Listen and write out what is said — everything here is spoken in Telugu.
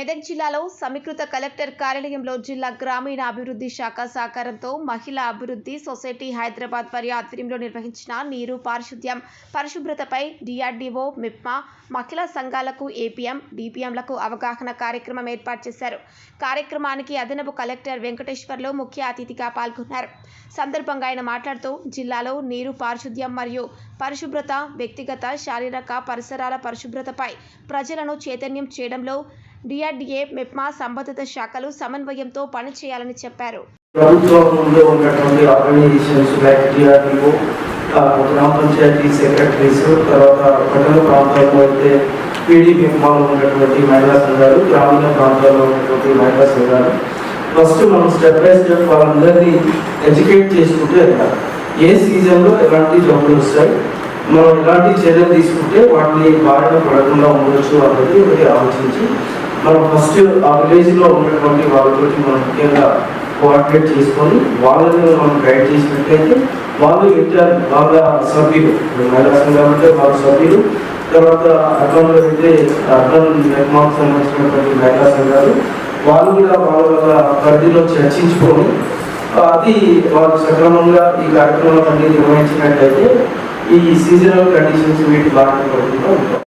మెదక్ జిల్లాలో సమీకృత కలెక్టర్ కార్యాలయంలో జిల్లా గ్రామీణ అభివృద్ధి శాఖ సహకారంతో మహిళా అభివృద్ధి సొసైటీ హైదరాబాద్ వారి ఆధ్వర్యంలో నిర్వహించిన నీరు పారిశుద్ధ్యం పరిశుభ్రతపై డిఆర్డీఓ మిప్మా మహిళా సంఘాలకు ఏపీఎం డిపిఎంలకు అవగాహన కార్యక్రమం ఏర్పాటు చేశారు. కార్యక్రమానికి అదనపు కలెక్టర్ వెంకటేశ్వర్లు ముఖ్య అతిథిగా పాల్గొన్నారు. సందర్భంగా ఆయన మాట్లాడుతూ జిల్లాలో నీరు పారిశుద్ధ్యం మరియు పరిశుభ్రత వ్యక్తిగత శారీరక పరిసరాల పరిశుభ్రతపై ప్రజలను చైతన్యం చేయడంలో డిఆర్డీఏ మెప్మా సంబంధిత శాఖలు సమన్వయంతో పనిచేయాలని చెప్పారు. ప్రభుత్వంలో ఉన్నటువంటి ఆర్గనైజేషన్స్ లైక్ డిఆర్డిఓ గ్రామ పంచాయతీ సెక్రటరీస్ తర్వాత పట్టణ ప్రాంతాల్లో అయితే పీడీ నిర్మాణంలో ఉన్నటువంటి మహిళా సంఘాలు గ్రామీణ ప్రాంతాల్లో ఉన్నటువంటి మహిళా సంఘాలు. ఫస్ట్ మనం స్టెప్ బై స్టెప్ వాళ్ళందరినీ ఎడ్యుకేట్ చేసుకుంటూ వెళ్ళాలి. ఏ సీజన్లో ఎలాంటి జబ్బులు వస్తాయి మనం ఎలాంటి చర్యలు తీసుకుంటే వాటిని బారిన పడకుండా ఉండొచ్చు అన్నది ఒకటి ఆలోచించి మనం ఫస్ట్ ఆ విలేజ్లో ఉన్నటువంటి వాళ్ళతోటి మనం ముఖ్యంగా కోఆర్డినేట్ చేసుకొని వాళ్ళని మనం గైడ్ చేసినట్లయితే వాళ్ళు ఇంటర్ వాళ్ళ సభ్యులు మహిళా సంఘాలు అంటే వాళ్ళ సభ్యులు తర్వాత అర్బన్లో అయితే అర్బన్ నిర్మాణం సంబంధించినటువంటి మహిళా సంఘాలు వాళ్ళు కూడా వాళ్ళ వాళ్ళ పరిధిలో చర్చించుకొని అది వాళ్ళు సక్రమంగా ఈ కార్యక్రమాలన్నీ నిర్వహించినట్లయితే ఈ సీజనల్ కండిషన్స్ వీటి బాగా ఉంటాం